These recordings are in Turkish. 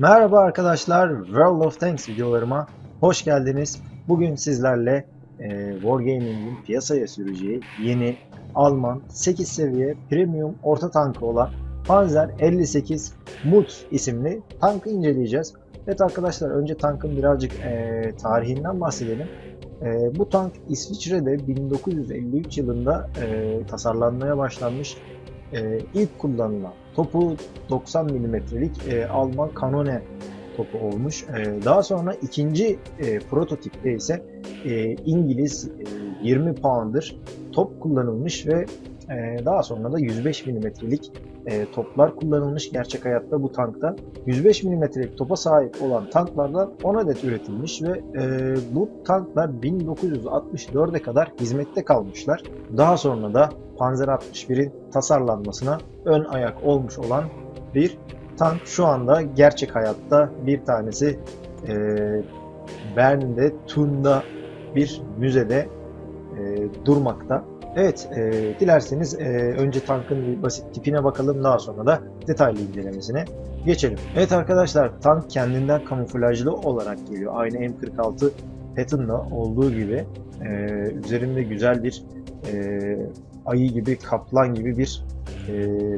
Merhaba arkadaşlar, World of Tanks videolarıma hoş geldiniz. Bugün sizlerle e, Wargaming'in piyasaya süreceği yeni Alman 8 seviye premium orta tankı olan Panzer 58 Mut isimli tankı inceleyeceğiz. Evet arkadaşlar önce tankın birazcık e, tarihinden bahsedelim. E, bu tank İsviçre'de 1953 yılında e, tasarlanmaya başlanmış e, ilk kullanılan topu 90 milimetrelik e, Alman Kanone topu olmuş. E, daha sonra ikinci e, prototipte ise e, İngiliz e, 20 pound'ır top kullanılmış ve e, daha sonra da 105 milimetrelik e, toplar kullanılmış gerçek hayatta bu tankta. 105 milimetrelik topa sahip olan tanklardan 10 adet üretilmiş ve e, bu tanklar 1964'e kadar hizmette kalmışlar. Daha sonra da Panzer 61'in tasarlanmasına ön ayak olmuş olan bir tank şu anda gerçek hayatta bir tanesi e, Bern'de Thun'da bir müzede e, durmakta. Evet, e, dilerseniz e, önce tankın bir basit tipine bakalım daha sonra da detaylı incelemesine geçelim. Evet arkadaşlar, tank kendinden kamuflajlı olarak geliyor. Aynı M46 Patton'da olduğu gibi e, üzerinde güzel bir e, ayı gibi, kaplan gibi bir e,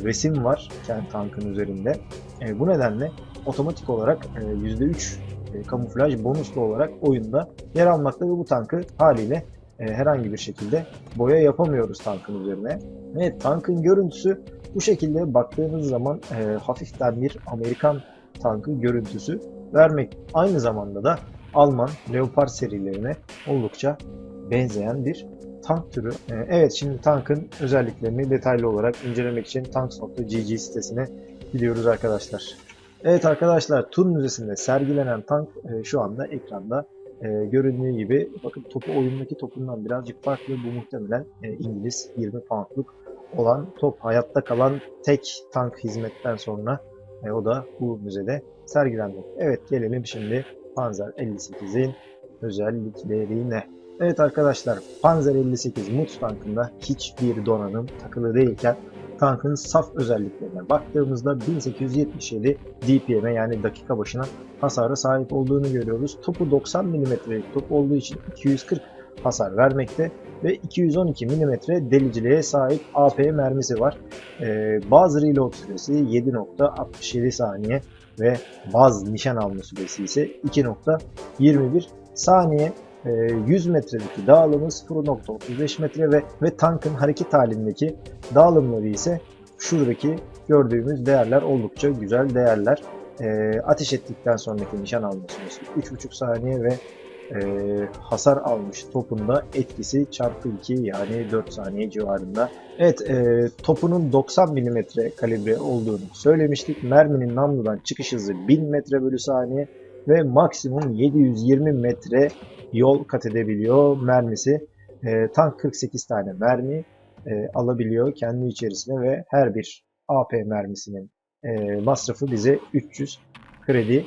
resim var kendi tankın üzerinde. E, bu nedenle otomatik olarak e, %3 e, kamuflaj bonuslu olarak oyunda yer almakta ve bu tankı haliyle e, herhangi bir şekilde boya yapamıyoruz tankın üzerine. Evet tankın görüntüsü bu şekilde baktığınız zaman e, hafiften bir Amerikan tankı görüntüsü vermek. Aynı zamanda da Alman Leopard serilerine oldukça benzeyen bir tank türü. E, evet şimdi tankın özelliklerini detaylı olarak incelemek için tanks.gg sitesine gidiyoruz arkadaşlar. Evet arkadaşlar Tur Müzesi'nde sergilenen tank e, şu anda ekranda e, göründüğü gibi bakın topu oyundaki topundan birazcık farklı. Bu muhtemelen e, İngiliz 20 poundluk olan top hayatta kalan tek tank hizmetten sonra e, o da bu müzede sergilenmek. Evet gelelim şimdi Panzer 58'in özelliklerine. Evet arkadaşlar Panzer 58 Mut tankında hiçbir donanım takılı değilken tankın saf özelliklerine baktığımızda 1877 DPM'e yani dakika başına hasara sahip olduğunu görüyoruz. Topu 90 mm'lik top olduğu için 240 hasar vermekte ve 212 mm deliciliğe sahip AP mermisi var. Ee, bazı reload süresi 7.67 saniye ve bazı nişan alma süresi ise 2.21 saniye. Ee, 100 metredeki dağılımı 0.35 metre ve, ve tankın hareket halindeki dağılımları ise şuradaki gördüğümüz değerler oldukça güzel değerler. E, ateş ettikten sonraki nişan alma süresi 3.5 saniye ve e, hasar almış topunda etkisi çarpı 2 yani 4 saniye civarında. Evet e, topunun 90 mm kalibre olduğunu söylemiştik. Merminin namludan çıkış hızı 1000 metre bölü saniye ve maksimum 720 metre yol kat edebiliyor mermisi. E, tank 48 tane mermi e, alabiliyor kendi içerisine ve her bir AP mermisinin e, masrafı bize 300 kredi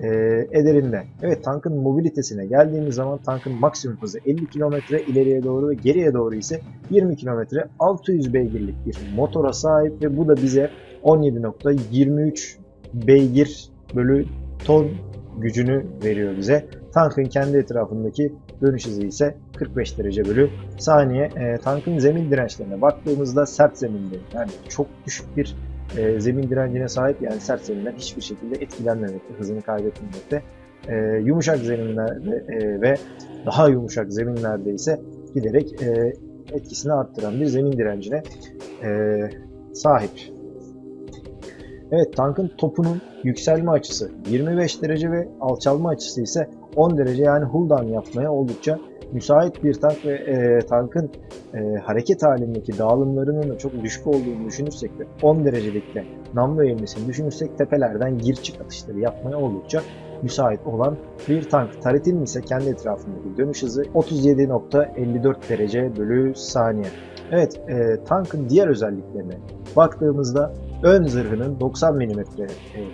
e, ederinde. Evet tankın mobilitesine geldiğimiz zaman tankın maksimum hızı 50 km ileriye doğru ve geriye doğru ise 20 km 600 beygirlik bir motora sahip ve bu da bize 17.23 beygir bölü ton gücünü veriyor bize. Tankın kendi etrafındaki dönüş hızı ise 45 derece bölü saniye. E, tankın zemin dirençlerine baktığımızda sert zeminde yani çok düşük bir e, zemin direncine sahip yani sert zeminden hiçbir şekilde etkilenmemekte, hızını kaybetmemekte. E, yumuşak zeminlerde e, ve daha yumuşak zeminlerde ise giderek e, etkisini arttıran bir zemin direncine e, sahip. Evet tankın topunun yükselme açısı 25 derece ve alçalma açısı ise 10 derece yani hull yapmaya oldukça müsait bir tank ve e, tankın e, hareket halindeki dağılımlarının da çok düşük olduğunu düşünürsek ve 10 derecelikte namlu eğilmesini düşünürsek tepelerden gir çık atışları yapmaya oldukça müsait olan bir tank. Taretinin ise kendi etrafındaki dönüş hızı 37.54 derece bölü saniye. Evet, e, tankın diğer özelliklerine baktığımızda ön zırhının 90 mm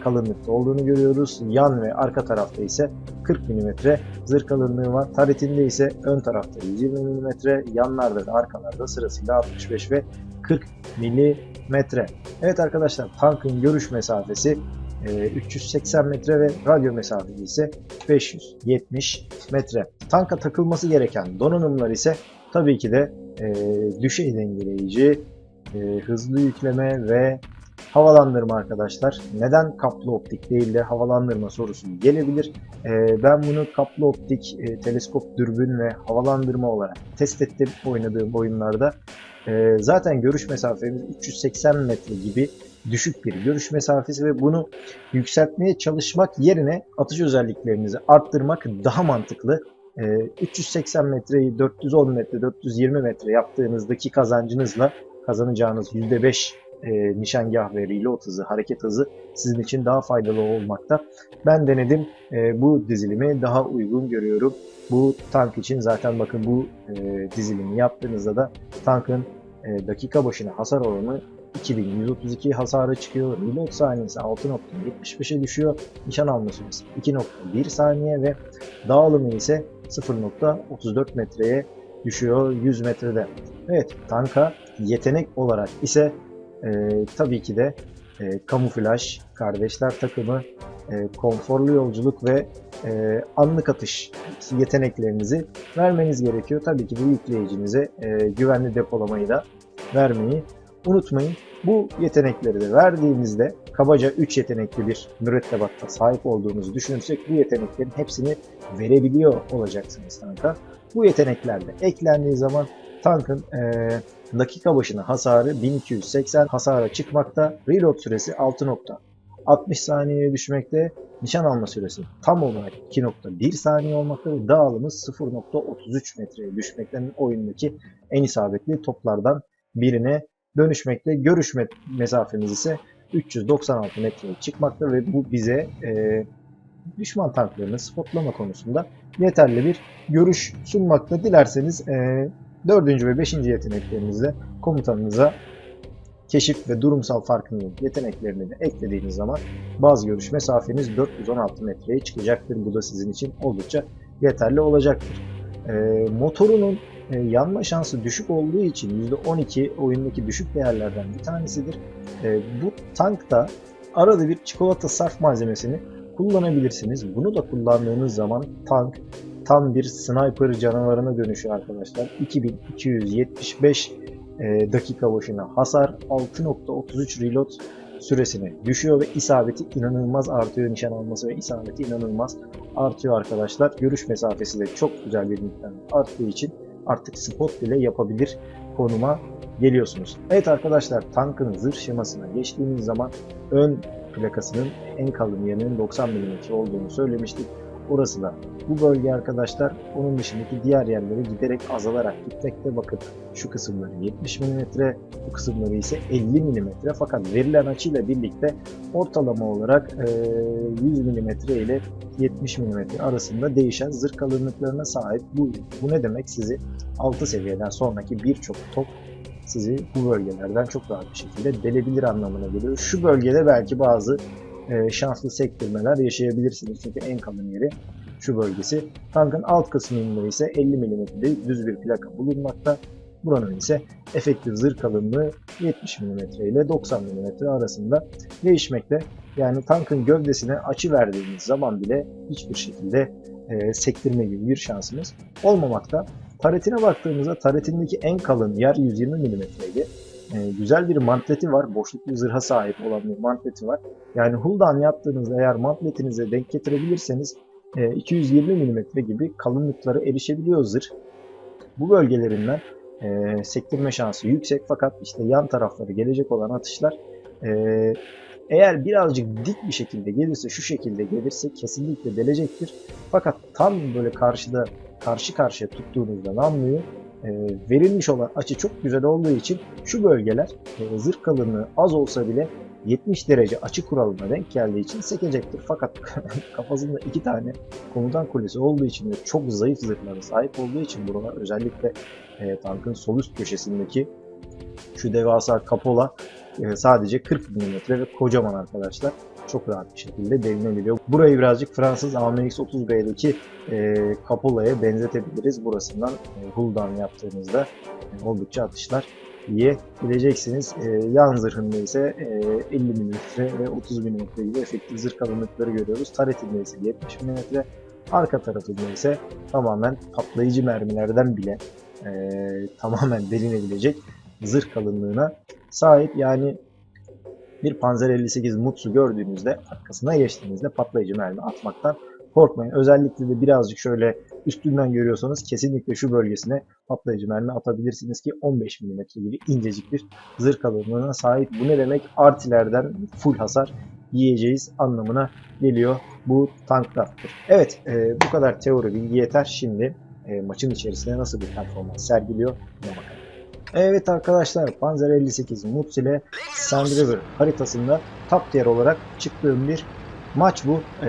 kalınlıkta olduğunu görüyoruz. Yan ve arka tarafta ise 40 mm zırh kalınlığı var. Taretinde ise ön tarafta 120 mm, yanlarda da arkalarda sırasıyla 65 ve 40 mm. Evet arkadaşlar tankın görüş mesafesi e, 380 metre ve radyo mesafesi ise 570 metre. Tanka takılması gereken donanımlar ise tabii ki de e, düşey dengeleyici, e, hızlı yükleme ve havalandırma arkadaşlar. Neden kaplı optik değil de havalandırma sorusu gelebilir. E, ben bunu kaplı optik, e, teleskop dürbün ve havalandırma olarak test ettim oynadığım oyunlarda. E, zaten görüş mesafemiz 380 metre gibi düşük bir görüş mesafesi ve bunu yükseltmeye çalışmak yerine atış özelliklerinizi arttırmak daha mantıklı. E, 380 metreyi 410 metre, 420 metre yaptığınızdaki kazancınızla kazanacağınız %5 e, nişangah ve reload hızı, hareket hızı sizin için daha faydalı olmakta. Ben denedim. E, bu dizilimi daha uygun görüyorum. Bu tank için zaten bakın bu e, dizilimi yaptığınızda da tankın e, dakika başına hasar oranı 2132 hasarı çıkıyor. Reload saniyesi 6.75'e düşüyor. Nişan alma süresi 2.1 saniye ve dağılımı ise 0.34 metreye düşüyor 100 metrede. Evet tanka yetenek olarak ise e, tabii ki de e, kamuflaj, kardeşler takımı, e, konforlu yolculuk ve e, anlık atış yeteneklerinizi vermeniz gerekiyor. Tabii ki bu yükleyicinize e, güvenli depolamayı da vermeyi unutmayın. Bu yetenekleri de verdiğinizde kabaca 3 yetenekli bir mürettebatta sahip olduğunuzu düşünürsek bu yeteneklerin hepsini verebiliyor olacaksınız tanka. Bu yetenekler de eklendiği zaman tankın e, dakika başına hasarı 1280 hasara çıkmakta. Reload süresi 6.60 saniyeye düşmekte. Nişan alma süresi tam olarak 2.1 saniye olmakta ve dağılımı 0.33 metreye düşmekten oyundaki en isabetli toplardan birine dönüşmekte. Görüş me- mesafemiz ise 396 metreye çıkmakta ve bu bize e, düşman tanklarını spotlama konusunda yeterli bir görüş sunmakta. Dilerseniz e, 4. ve 5. yeteneklerinizle komutanınıza keşif ve durumsal farkındalık yeteneklerini eklediğiniz zaman bazı görüş mesafeniz 416 metreye çıkacaktır. Bu da sizin için oldukça yeterli olacaktır. E, motorunun e, yanma şansı düşük olduğu için %12 oyundaki düşük değerlerden bir tanesidir. E, bu tankta arada bir çikolata sarf malzemesini kullanabilirsiniz. Bunu da kullandığınız zaman tank tam bir sniper canavarına dönüşüyor arkadaşlar. 2275 e, dakika başına hasar 6.33 reload süresine düşüyor ve isabeti inanılmaz artıyor. Nişan alması ve isabeti inanılmaz artıyor arkadaşlar. Görüş mesafesi de çok güzel bir miktar arttığı için artık spot bile yapabilir konuma geliyorsunuz. Evet arkadaşlar tankın zırh şemasına geçtiğimiz zaman ön plakasının en kalın yerinin 90 mm olduğunu söylemiştik. Orası da bu bölge arkadaşlar. Onun dışındaki diğer yerlere giderek azalarak gitmekte. Bakın şu kısımları 70 mm, bu kısımları ise 50 mm. Fakat verilen açıyla birlikte ortalama olarak e, 100 mm ile 70 mm arasında değişen zırh kalınlıklarına sahip. Bu, bu ne demek? Sizi 6 seviyeden sonraki birçok top sizi bu bölgelerden çok rahat bir şekilde delebilir anlamına geliyor. Şu bölgede belki bazı e, şanslı sektirmeler yaşayabilirsiniz. Çünkü en kalın yeri şu bölgesi. Tankın alt kısmında ise 50 mm'de düz bir plaka bulunmakta. Buranın ise efektif zırh kalınlığı 70 mm ile 90 mm arasında değişmekte. Yani tankın gövdesine açı verdiğiniz zaman bile hiçbir şekilde e, sektirme gibi bir şansımız olmamakta. Taretine baktığımızda taretindeki en kalın yer 120 mm'ydi. E, güzel bir mantleti var. Boşluklu zırha sahip olan bir mantleti var. Yani hulldown yaptığınızda eğer mantletinize denk getirebilirseniz e, 220 mm gibi kalınlıklara erişebiliyor zırh. Bu bölgelerinden e, sektirme şansı yüksek fakat işte yan tarafları gelecek olan atışlar e, eğer birazcık dik bir şekilde gelirse şu şekilde gelirse kesinlikle delecektir. Fakat tam böyle karşıda karşı karşıya tuttuğunuzda namluyu e, verilmiş olan açı çok güzel olduğu için şu bölgeler e, zırh kalınlığı az olsa bile 70 derece açı kuralına denk geldiği için sekecektir. Fakat kafasında iki tane komutan kulesi olduğu için ve çok zayıf zırhlara sahip olduğu için burada özellikle e, tankın sol üst köşesindeki şu devasa kapola e, sadece 40 mm ve kocaman arkadaşlar çok rahat bir şekilde delinebiliyor. Burayı birazcık Fransız AMX-30B'deki e, Capola'ya benzetebiliriz. Burasından e, hulldown yaptığınızda e, oldukça atışlar yiyebileceksiniz. E, yan zırhında ise e, 50 mm ve 30 mm gibi efektif zırh kalınlıkları görüyoruz. Taretinde ise 70 mm, arka tarafında ise tamamen patlayıcı mermilerden bile e, tamamen delinebilecek zırh kalınlığına sahip. Yani bir Panzer 58 Mutsu gördüğünüzde arkasına geçtiğinizde patlayıcı mermi atmaktan korkmayın. Özellikle de birazcık şöyle üstünden görüyorsanız kesinlikle şu bölgesine patlayıcı mermi atabilirsiniz ki 15 mm gibi incecik bir zırh kalınlığına sahip. Bu ne demek? Artilerden full hasar yiyeceğiz anlamına geliyor bu tanktadır. Evet e, bu kadar teori bilgi yeter. Şimdi e, maçın içerisinde nasıl bir performans sergiliyor buna bakalım. Evet arkadaşlar Panzer 58 Muts ile Sand River haritasında top tier olarak çıktığım bir maç bu. E,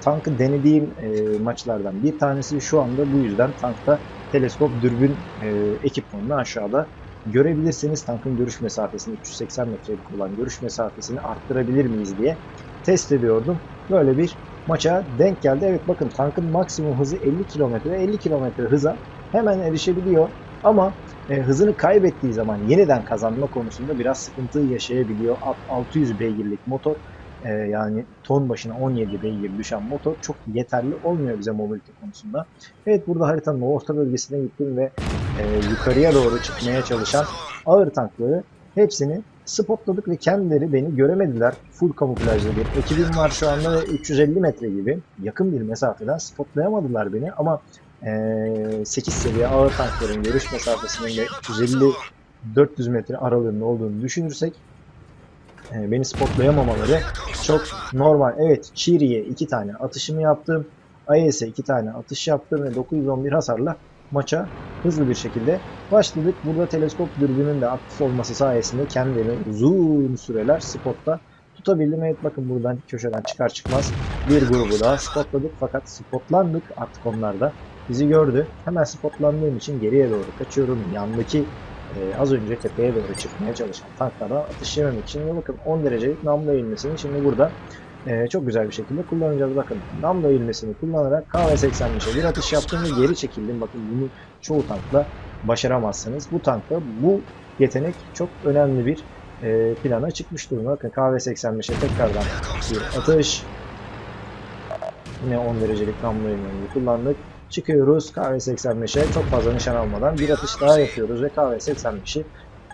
tankı denediğim e, maçlardan bir tanesi şu anda bu yüzden tankta teleskop dürbün e, ekipmanını aşağıda görebilirsiniz. Tankın görüş mesafesini 380 metrelik olan görüş mesafesini arttırabilir miyiz diye test ediyordum. Böyle bir maça denk geldi. Evet bakın tankın maksimum hızı 50 km 50 km hıza hemen erişebiliyor. Ama e, hızını kaybettiği zaman yeniden kazanma konusunda biraz sıkıntı yaşayabiliyor. Alt- 600 beygirlik motor e, yani ton başına 17 beygir düşen motor çok yeterli olmuyor bize mobilite konusunda. Evet burada haritanın orta bölgesine gittim ve e, yukarıya doğru çıkmaya çalışan ağır tankları hepsini spotladık ve kendileri beni göremediler. Full kamuflajlı bir ekibim var şu anda ve 350 metre gibi yakın bir mesafeden spotlayamadılar beni ama 8 seviye ağır tankların görüş mesafesinin de 350-400 metre aralığında olduğunu düşünürsek e, beni spotlayamamaları çok normal. Evet Chiri'ye 2 tane atışımı yaptım. IS'e 2 tane atış yaptım ve 911 hasarla maça hızlı bir şekilde başladık. Burada teleskop dürbünün de aktif olması sayesinde kendilerini uzun süreler spotta tutabildim. Evet bakın buradan köşeden çıkar çıkmaz bir grubu daha spotladık fakat spotlandık artık onlar da bizi gördü. Hemen spotlandığım için geriye doğru kaçıyorum. Yandaki e, az önce tepeye doğru çıkmaya çalışan tanklara atış yememek için bakın 10 derecelik namlu eğilmesini şimdi burada e, çok güzel bir şekilde kullanacağız. Bakın namlu eğilmesini kullanarak KV-85'e bir atış yaptım ve geri çekildim. Bakın bunu çoğu tankla başaramazsınız. Bu tankta bu yetenek çok önemli bir e, plana çıkmış durumda. Bakın KV-85'e tekrardan bir atış. Yine 10 derecelik namlu eğilmeni kullandık. Çıkıyoruz KV-85'e çok fazla nişan almadan bir atış daha yapıyoruz ve KV-85'i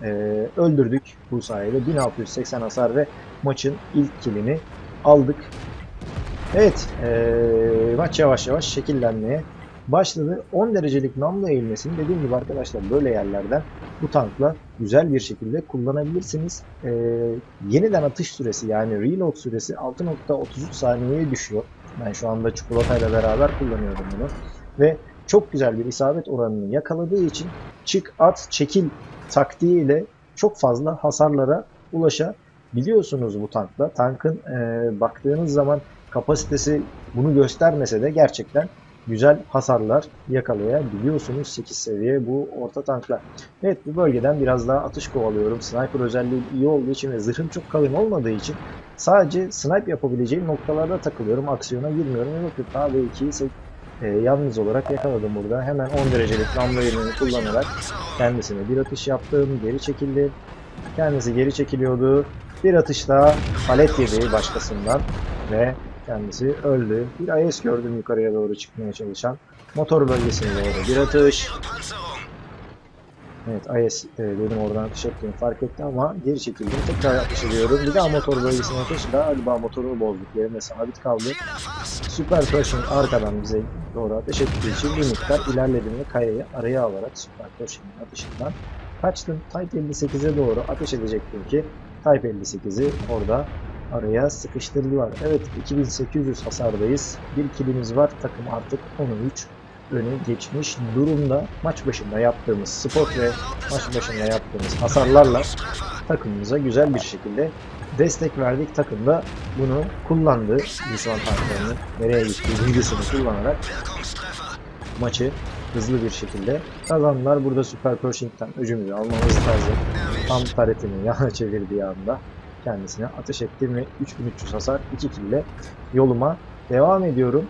e, öldürdük bu sayede. 1680 hasar ve maçın ilk kilini aldık. Evet e, maç yavaş yavaş şekillenmeye başladı. 10 derecelik namlu eğilmesini dediğim gibi arkadaşlar böyle yerlerden bu tankla güzel bir şekilde kullanabilirsiniz. E, yeniden atış süresi yani reload süresi 6.33 saniyeye düşüyor. Ben şu anda çikolatayla beraber kullanıyorum bunu. Ve çok güzel bir isabet oranını yakaladığı için çık at çekil taktiğiyle çok fazla hasarlara ulaşabiliyorsunuz bu tankla. Tankın e, baktığınız zaman kapasitesi bunu göstermese de gerçekten güzel hasarlar yakalayabiliyorsunuz 8 seviye bu orta tankla. Evet bu bölgeden biraz daha atış kovalıyorum. Sniper özelliği iyi olduğu için ve zırhım çok kalın olmadığı için sadece snipe yapabileceğim noktalarda takılıyorum. Aksiyona girmiyorum. Ve bakın KV2'yi e, yalnız olarak yakaladım burada. Hemen 10 derecelik lambda yerini kullanarak kendisine bir atış yaptım. Geri çekildi. Kendisi geri çekiliyordu. Bir atış palet yedi başkasından ve kendisi öldü. Bir IS gördüm yukarıya doğru çıkmaya çalışan. Motor bölgesine doğru bir atış. Evet IS e, benim oradan atış ettiğimi fark etti ama geri çekildim. Tekrar atış ediyorum. Bir daha motor bölgesine atış. Galiba motorunu bozduk. Yerine sabit kaldı. Super Pershing arkadan bize doğru ateş ettiği için bir miktar ilerledim ve kayayı araya alarak Super Pershing'in atışından kaçtım. Type 58'e doğru ateş edecektim ki Type 58'i orada araya sıkıştırdılar. Evet 2800 hasardayız. Bir kilimiz var. Takım artık 13 öne geçmiş durumda. Maç başında yaptığımız spot ve maç başında yaptığımız hasarlarla takımımıza güzel bir şekilde destek verdik. Takım da bunu kullandı. Düşman tanklarının nereye gittiği bilgisini kullanarak maçı hızlı bir şekilde kazandılar. Burada Super Pershing'den öcümüzü almamız lazım. Tam taretini yana çevirdiği anda kendisine ateş ettim ve 3300 hasar 2 kill yoluma devam ediyorum.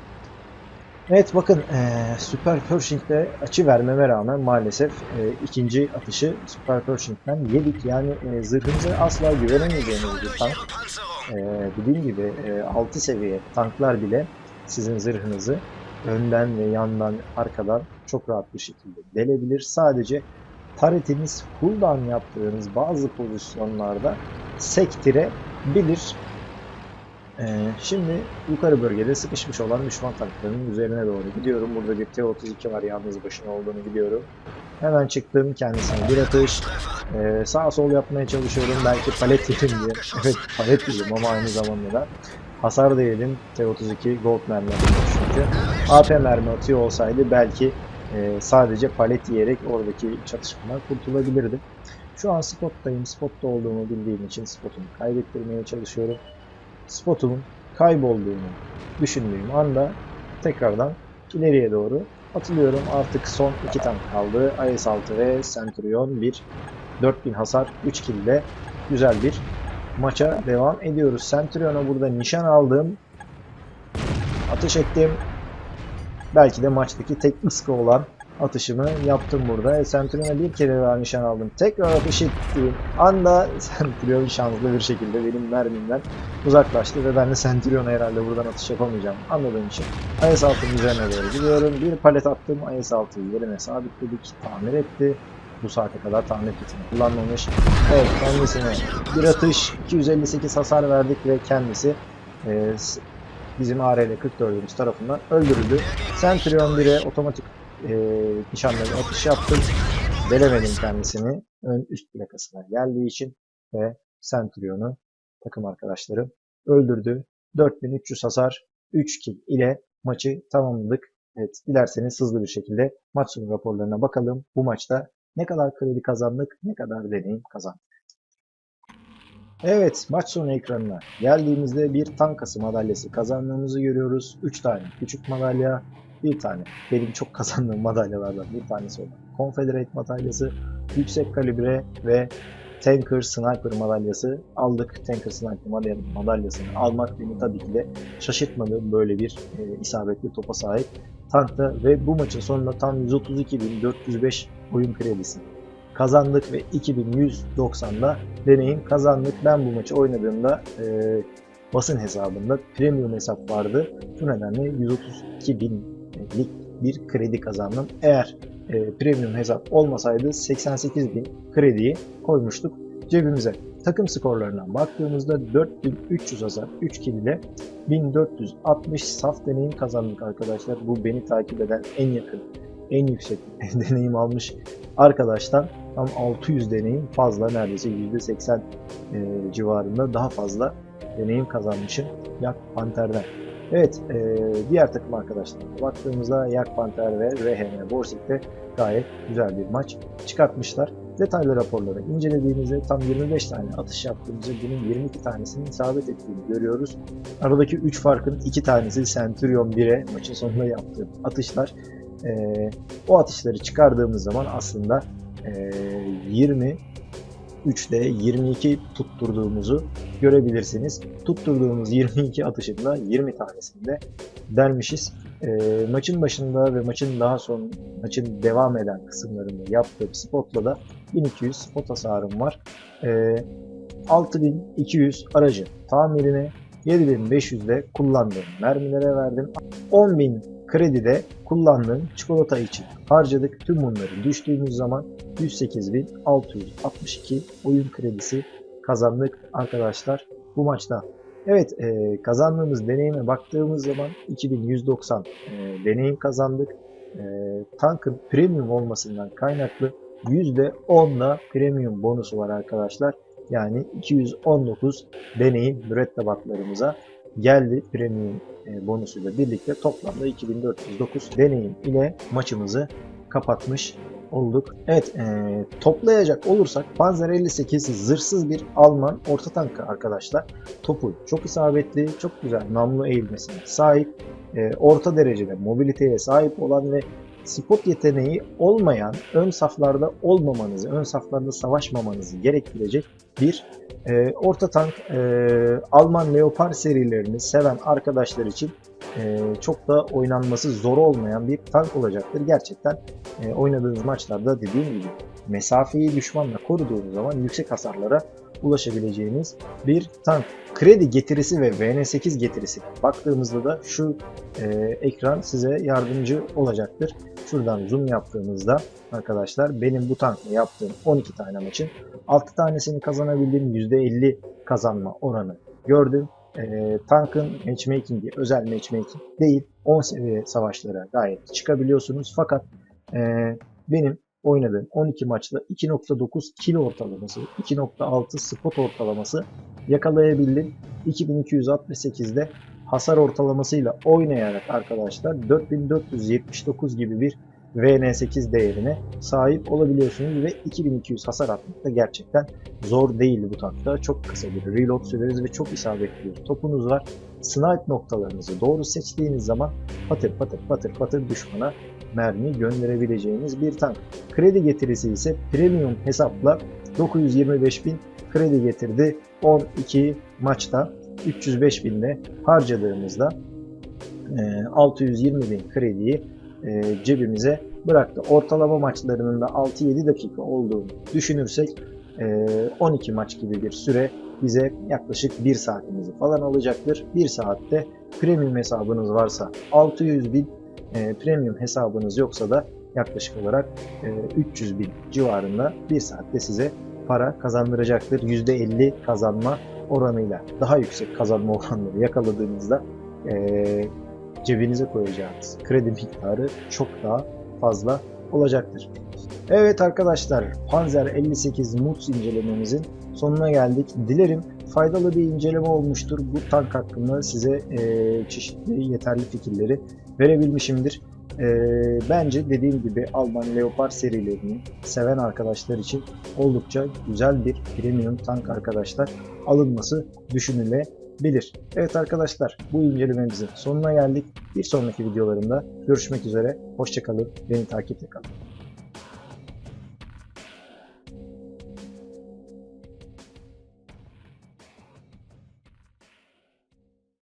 Evet bakın eee Super Pershing'de açı vermeme rağmen maalesef eee, ikinci atışı Super Pershing'den yedik. Yani eee, zırhımıza asla güvenemeyeceğimiz bir tank. Eee dediğim gibi eee, 6 seviye tanklar bile sizin zırhınızı önden ve yandan arkadan çok rahat bir şekilde delebilir. Sadece taretiniz cooldown yaptığınız bazı pozisyonlarda sektirebilir. Ee, şimdi yukarı bölgede sıkışmış olan düşman tanklarının üzerine doğru gidiyorum. Burada bir T-32 var yalnız başına olduğunu biliyorum. Hemen çıktım kendisine bir atış. Ee, sağ sol yapmaya çalışıyorum. Belki palet yedim diye. Evet palet yedim ama aynı zamanda da hasar da yedim. T-32 gold mermi çünkü. AP mermi atıyor olsaydı belki e, sadece palet yiyerek oradaki çatışmadan kurtulabilirdim. Şu an spottayım. Spotta olduğumu bildiğim için spotumu kaybettirmeye çalışıyorum spotumun kaybolduğunu düşündüğüm anda tekrardan ileriye doğru atılıyorum. Artık son iki tank kaldı. IS-6 ve Centurion 1. 4000 hasar 3 kill güzel bir maça devam ediyoruz. Centurion'a burada nişan aldım. Atış ettim. Belki de maçtaki tek ıskı olan atışımı yaptım burada. E, bir kere daha nişan aldım. Tekrar atış ettiğim anda Centurion şanslı bir şekilde benim mermimden uzaklaştı ve ben de Centurion'a herhalde buradan atış yapamayacağım anladığım için IS-6'nın üzerine doğru gidiyorum. Bir palet attım. IS-6'yı yerine sabitledik. Tamir etti. Bu saate kadar tamir kitini kullanmamış. Evet kendisine bir atış 258 hasar verdik ve kendisi e, bizim ARL 44'ümüz tarafından öldürüldü. Centurion 1'e otomatik e, nişanlı bir atış yaptım. Veremedim kendisini. Ön üst plakasına geldiği için ve Centurion'u takım arkadaşlarım öldürdü. 4300 hasar 3 kill ile maçı tamamladık. Evet, dilerseniz hızlı bir şekilde maç sonu raporlarına bakalım. Bu maçta ne kadar kredi kazandık, ne kadar deneyim kazandık. Evet, maç sonu ekranına geldiğimizde bir tankası madalyası kazandığımızı görüyoruz. 3 tane küçük madalya, bir tane benim çok kazandığım madalyalardan bir tanesi olan Confederate madalyası, yüksek kalibre ve Tanker Sniper madalyası aldık. Tanker Sniper madalya- madalyasını almak beni tabii ki de şaşırtmadı. Böyle bir e, isabetli topa sahip tankta ve bu maçın sonunda tam 132.405 oyun kredisi kazandık ve 2190'da deneyim kazandık. Ben bu maçı oynadığımda e, basın hesabında premium hesap vardı. Bu nedenle 132.000'lik bir kredi kazandım. Eğer e, premium hesap olmasaydı 88.000 krediyi koymuştuk cebimize. Takım skorlarına baktığımızda 4300 hasar 3 kill ile 1460 saf deneyim kazandık arkadaşlar. Bu beni takip eden en yakın, en yüksek deneyim almış arkadaştan tam 600 deneyim fazla neredeyse %80 e, civarında daha fazla deneyim kazanmışım Yak Panter'den. Evet, e, diğer takım arkadaşlarına baktığımızda Yak Panter ve RHM Borsik'te gayet güzel bir maç çıkartmışlar. Detaylı raporları incelediğimizde tam 25 tane atış yaptığımızda bunun 22 tanesinin isabet ettiğini görüyoruz. Aradaki 3 farkın 2 tanesi Centurion 1'e maçın sonunda yaptığım atışlar. E, o atışları çıkardığımız zaman aslında e, 20 3'te 22 tutturduğumuzu görebilirsiniz. Tutturduğumuz 22 atışında 20 tanesinde delmişiz. E, maçın başında ve maçın daha son maçın devam eden kısımlarında yaptığım spotla da 1200 spot hasarım var. E, 6200 aracı tamirine 7500 de kullandığım mermilere verdim. 10.000 kredi de kullandığım çikolata için harcadık. Tüm bunları düştüğümüz zaman 108.662 oyun kredisi kazandık arkadaşlar bu maçta. Evet e, kazandığımız deneyime baktığımız zaman 2190 e, deneyim kazandık. E, tankın premium olmasından kaynaklı %10'la premium bonusu var arkadaşlar. Yani 219 deneyim mürettebatlarımıza geldi premium e, bonusuyla birlikte toplamda 2409 deneyim ile maçımızı kapatmış olduk. Evet e, toplayacak olursak Panzer 58 zırhsız bir Alman orta tankı arkadaşlar. Topu çok isabetli, çok güzel namlu eğilmesine sahip, e, orta derecede mobiliteye sahip olan ve spot yeteneği olmayan ön saflarda olmamanızı, ön saflarda savaşmamanızı gerektirecek bir e, orta tank e, Alman Leopard serilerini seven arkadaşlar için e, çok da oynanması zor olmayan bir tank olacaktır. Gerçekten e, oynadığınız maçlarda dediğim gibi mesafeyi düşmanla koruduğunuz zaman yüksek hasarlara ulaşabileceğiniz bir tank. Kredi getirisi ve VN8 getirisi baktığımızda da şu e, ekran size yardımcı olacaktır. Şuradan zoom yaptığımızda arkadaşlar benim bu tankla yaptığım 12 tane maçın 6 tanesini kazanabildiğim %50 kazanma oranı gördüm. E, tankın matchmaking'i özel matchmaking değil. 10 seviye savaşlara gayet çıkabiliyorsunuz. Fakat e, benim oynadığım 12 maçta 2.9 kilo ortalaması, 2.6 spot ortalaması yakalayabildim. 2268'de hasar ortalamasıyla oynayarak arkadaşlar 4479 gibi bir VN8 değerine sahip olabiliyorsunuz ve 2200 hasar atmak da gerçekten zor değil bu tankta. Çok kısa bir reload süreniz ve çok isabetli bir topunuz var. Snipe noktalarınızı doğru seçtiğiniz zaman patır patır patır patır düşmana mermi gönderebileceğiniz bir tank. Kredi getirisi ise premium hesapla 925 bin kredi getirdi. 12 maçta 305 binle harcadığımızda e, 620 bin krediyi e, cebimize bıraktı. Ortalama maçlarının da 6-7 dakika olduğunu düşünürsek e, 12 maç gibi bir süre bize yaklaşık 1 saatimizi falan alacaktır. 1 saatte premium hesabınız varsa 600 bin, e, premium hesabınız yoksa da yaklaşık olarak e, 300 bin civarında 1 saatte size para kazandıracaktır. %50 kazanma oranıyla daha yüksek kazanma oranları yakaladığınızda e, cebinize koyacağınız kredi miktarı çok daha fazla olacaktır. Evet arkadaşlar Panzer 58 Muts incelememizin sonuna geldik. Dilerim faydalı bir inceleme olmuştur. Bu tank hakkında size e, çeşitli yeterli fikirleri verebilmişimdir. E, bence dediğim gibi Alman Leopard serilerini seven arkadaşlar için oldukça güzel bir premium tank arkadaşlar alınması düşünülebilir. Evet arkadaşlar bu incelememizin sonuna geldik. Bir sonraki videolarımda görüşmek üzere. Hoşçakalın. Beni takipte kalın.